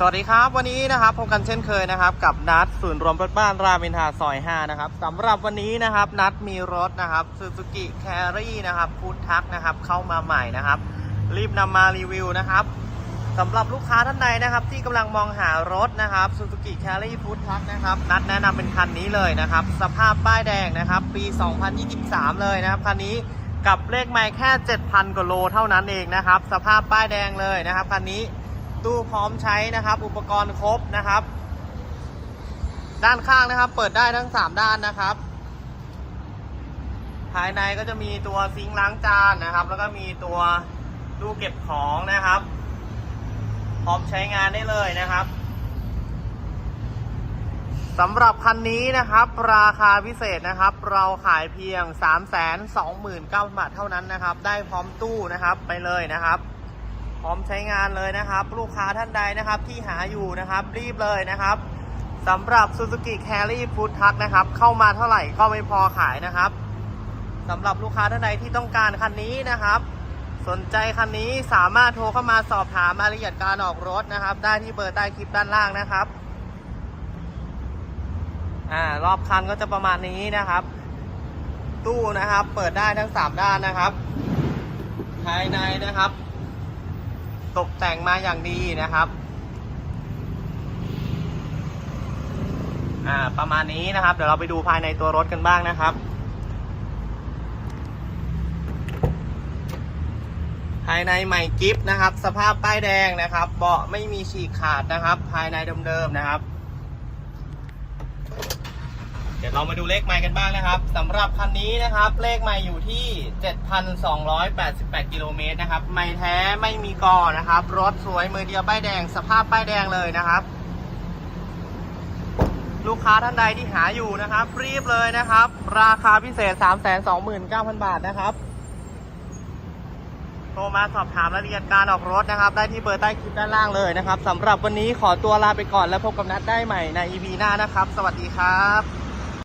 สวัสดีครับวันนี้นะครับพบกันเช่นเคยนะครับ กับนัดศูนย์รวมรถบ้านรามินทาซอย 5 นะครับสำหรับวันนี้นะครับนัดมีรถนะครับ Suzuki Carry นะครับฟูดทักนะครับเข้ามาใหม่นะครับ รีบนำมารีวิวนะครับสำหรับลูกค้าท่านใดนะครับ ที่กำลังมองหารถนะครับ Suzuki Carry Food Truck นะครับนัดแนะนำเป็นคันนี้เลยนะครับ สภาพป้ายแดงนะครับ ปี 2023 เลยนะครับคันนี้กับเลขไมล์แค่ 7,000กว่าโลเท่านั้นเองนะครับ สภาพป้ายแดงเลยนะครับคันนี้ ตู้พร้อมใช้นะครับ อุปกรณ์ครบนะครับ ด้านข้างนะครับ เปิดได้ทั้ง 3 ด้านนะครับ ภายในก็จะมีตัวซิงค์ล้างจานนะครับ แล้วก็มีตัวตู้เก็บของนะครับ พร้อมใช้งานได้เลยนะครับสำหรับคันนี้นะครับ ราคาพิเศษนะครับ เราขายเพียง 329,000บาทเท่านั้นนะครับ ได้พร้อมตู้นะครับไปเลยนะครับ พร้อมใช้งานเลยนะครับ ลูกค้าท่านใดนะครับที่หาอยู่นะครับ รีบเลยนะครับสำหรับ Suzuki Carry Food Truck นะครับ เข้ามาเท่าไหร่ก็ไม่พอขายนะครับสำหรับลูกค้าท่านใดที่ต้องการคันนี้นะครับ สนใจคันนี้สามารถโทรเข้ามาสอบถามรายละเอียดการออกรถนะครับ ได้ที่เบอร์ใต้คลิปด้านล่างนะครับอ่ารอบคันก็จะประมาณนี้นะครับ ตู้นะครับ เปิดได้ทั้ง 3 ด้านนะครับ ภายในนะครับ ตกแต่งมาอย่างดีนะครับอ่าประมาณนี้นะครับ เดี๋ยวเราไปดูภายในตัวรถกันบ้างนะครับ ภายในใหม่กิฟต์นะครับ สภาพป้ายแดงนะครับ เบาะไม่มีฉีกขาดนะครับ ภายในเดิมๆนะครับ เดี๋ยว เรามาดูเลขไมล์กันบ้างนะครับสำหรับคันนี้นะครับ เลขไมล์อยู่ที่ 7,288 กิโลเมตรนะครับ ไมล์แท้ไม่มีกอนะครับ รถสวยมือเดียวป้ายแดง สภาพป้ายแดงเลยนะครับ ลูกค้าท่านใดที่หาอยู่นะครับ รีบเลยนะครับ ราคาพิเศษ 329,000 บาทนะครับ โทรมาสอบถามรายละเอียดการออกรถนะครับ ได้ที่เบอร์ใต้คลิปด้านล่างเลยนะครับสำหรับวันนี้ขอตัวลาไปก่อนแล้วพบกับนัดได้ใหม่ใน EP หน้านะครับ สวัสดีครับ